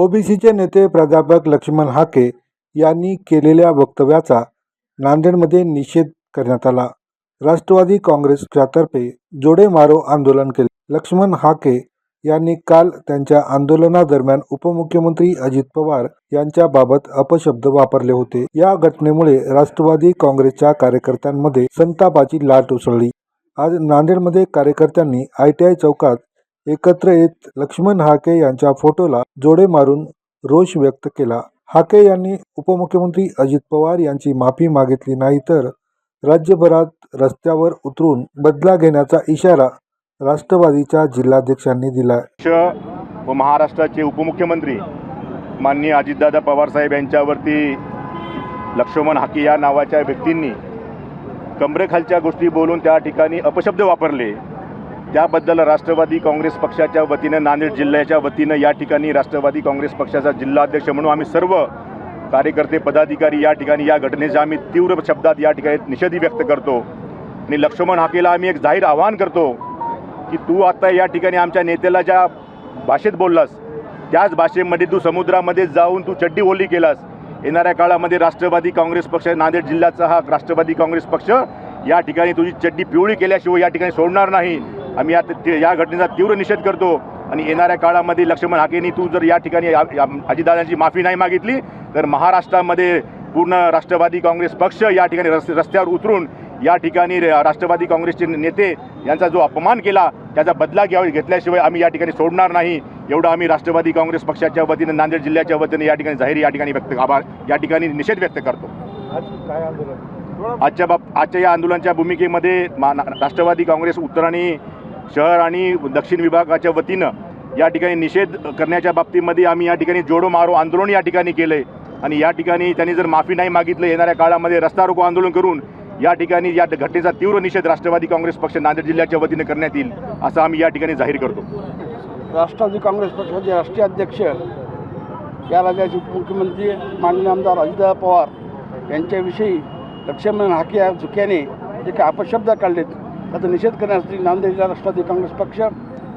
ओबीसीचे नेते प्राध्यापक लक्ष्मण हाके यांनी केलेल्या वक्तव्याचा नांदेडमध्ये निषेध करण्यात आला. राष्ट्रवादी काँग्रेसच्यातर्फे जोडे मारो आंदोलन केले. लक्ष्मण हाके यांनी काल त्यांच्या आंदोलनादरम्यान उपमुख्यमंत्री अजित पवार यांच्याबाबत अपशब्द वापरले होते. या घटनेमुळे राष्ट्रवादी काँग्रेसच्या कार्यकर्त्यांमध्ये संतापाची लाट उसळली. आज नांदेडमध्ये कार्यकर्त्यांनी आय टी आय चौकात एकत्र येत लक्ष्मण हाके यांच्या फोटोला जोडे मारून रोष व्यक्त केला. हाके यांनी उपमुख्यमंत्री अजित पवार यांची माफी मागितली नाही तर राज्यभरात रस्त्यावर उतरून बदला घेण्याचा इशारा राष्ट्रवादीच्या जिल्हाध्यक्षांनी दिला. व महाराष्ट्राचे उपमुख्यमंत्री माननीय अजितदादा पवारसाहेब यांच्यावरती लक्ष्मण हाके या नावाच्या व्यक्तींनी कमरेखालच्या गोष्टी बोलून त्या ठिकाणी अपशब्द वापरले. त्याबद्दल राष्ट्रवादी काँग्रेस पक्षाच्या वतीनं नांदेड जिल्ह्याच्या वतीनं या ठिकाणी राष्ट्रवादी काँग्रेस पक्षाचा जिल्हाध्यक्ष म्हणून आम्ही सर्व कार्यकर्ते पदाधिकारी या ठिकाणी या घटनेचा आम्ही तीव्र शब्दात या ठिकाणी निषेधी व्यक्त करतो. आणि लक्ष्मण हाकेला आम्ही एक जाहीर आवाहन करतो की तू आता या ठिकाणी आमच्या नेत्याला ज्या भाषेत बोललास त्याच भाषेमध्ये तू समुद्रामध्ये जाऊन तू चड्डी ओली केलास. येणाऱ्या काळामध्ये राष्ट्रवादी काँग्रेस पक्ष नांदेड जिल्ह्याचा हा राष्ट्रवादी काँग्रेस पक्ष या ठिकाणी तुझी चड्डी पिवळी केल्याशिवाय या ठिकाणी सोडणार नाही. आम्ही या ते- या घटनेचा तीव्र निषेध करतो. आणि येणाऱ्या काळामध्ये लक्ष्मण हाकेनी तू जर या ठिकाणी अजितदादांची माफी नाही मागितली तर महाराष्ट्रामध्ये पूर्ण राष्ट्रवादी काँग्रेस पक्ष या ठिकाणी रस् रस्त्यावर उतरून या ठिकाणी राष्ट्रवादी काँग्रेसचे नेते यांचा जो अपमान केला त्याचा बदला घ्यावा घेतल्याशिवाय आम्ही या ठिकाणी सोडणार नाही. एवढं आम्ही राष्ट्रवादी काँग्रेस पक्षाच्या वतीनं नांदेड जिल्ह्याच्या वतीने या ठिकाणी जाहीर या ठिकाणी व्यक्त आभार या ठिकाणी निषेध व्यक्त करतो. आजच्या बाब आजच्या या आंदोलनाच्या भूमिकेमध्ये मा ना- राष्ट्रवादी काँग्रेस उत्तर शहर आणि दक्षिण विभागाच्या वतीनं या ठिकाणी निषेध करण्याच्या बाबतीमध्ये आम्ही या ठिकाणी जोडो मारो आंदोलन या ठिकाणी केलं आहे आणि या ठिकाणी त्यांनी जर माफी नाही मागितलं येणाऱ्या काळामध्ये रस्ता रोको आंदोलन करून या ठिकाणी या घटनेचा तीव्र निषेध राष्ट्रवादी काँग्रेस पक्ष नांदेड जिल्ह्याच्या वतीनं करण्यात येईल असं आम्ही या ठिकाणी जाहीर करतो. राष्ट्रवादी काँग्रेस पक्षाचे राष्ट्रीय अध्यक्ष या राज्याचे उपमुख्यमंत्री माननीय आमदार अजितदा पवार यांच्याविषयी लक्ष्मण हाके या झुक्याने जे काही अपशब्द काढलेत. त्याचा निषेध करण्यासाठी नांदेड जिल्हा राष्ट्रवादी काँग्रेस पक्ष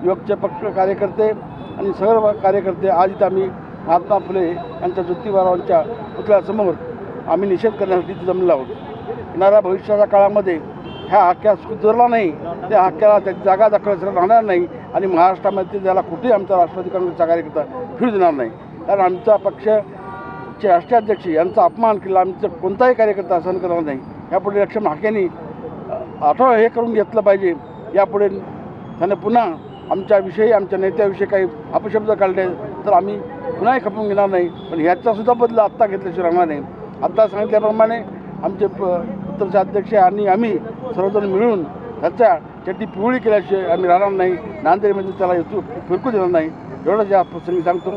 युवकचे पक्ष कार्यकर्ते आणि सर्व कार्यकर्ते आज इथं आम्ही महात्मा फुले यांच्या ज्योतिबारावांच्या पुतळ्यासमोर आम्ही निषेध करण्यासाठी इथं जमलो आहोत. येणाऱ्या भविष्याच्या काळामध्ये ह्या हक्क्या सुधारला नाही त्या हक्क्याला त्याची जागा दाखवायचं राहणार नाही आणि महाराष्ट्रामध्ये त्याला कुठेही आमचा राष्ट्रवादी काँग्रेसचा कार्यकर्ता फिरू देणार नाही. कारण आमचा पक्षचे चे राष्ट्राध्यक्ष यांचा अपमान केला आमचा कोणताही कार्यकर्ता सहन करणार नाही. यापुढे लक्ष्मण हाकेनी आठवडा हे करून घेतलं पाहिजे. यापुढे त्याने पुन्हा आमच्याविषयी आमच्या नेत्याविषयी काही अपशब्द काढले तर आम्ही पुन्हाही खपून घेणार नाही. पण ह्याचासुद्धा बदला आत्ता घेतल्याशिवाय राहणार नाही. आत्ता सांगितल्याप्रमाणे आमचे प उत्तरचे अध्यक्ष आणि आम्ही सर्वजण मिळून त्याच्या त्याची पिवळी केल्याशिवाय आम्ही राहणार नाही. नांदेडमध्ये त्याला येतो फिरकू देणार नाही. एवढंच या प्रसंगी सांगतो.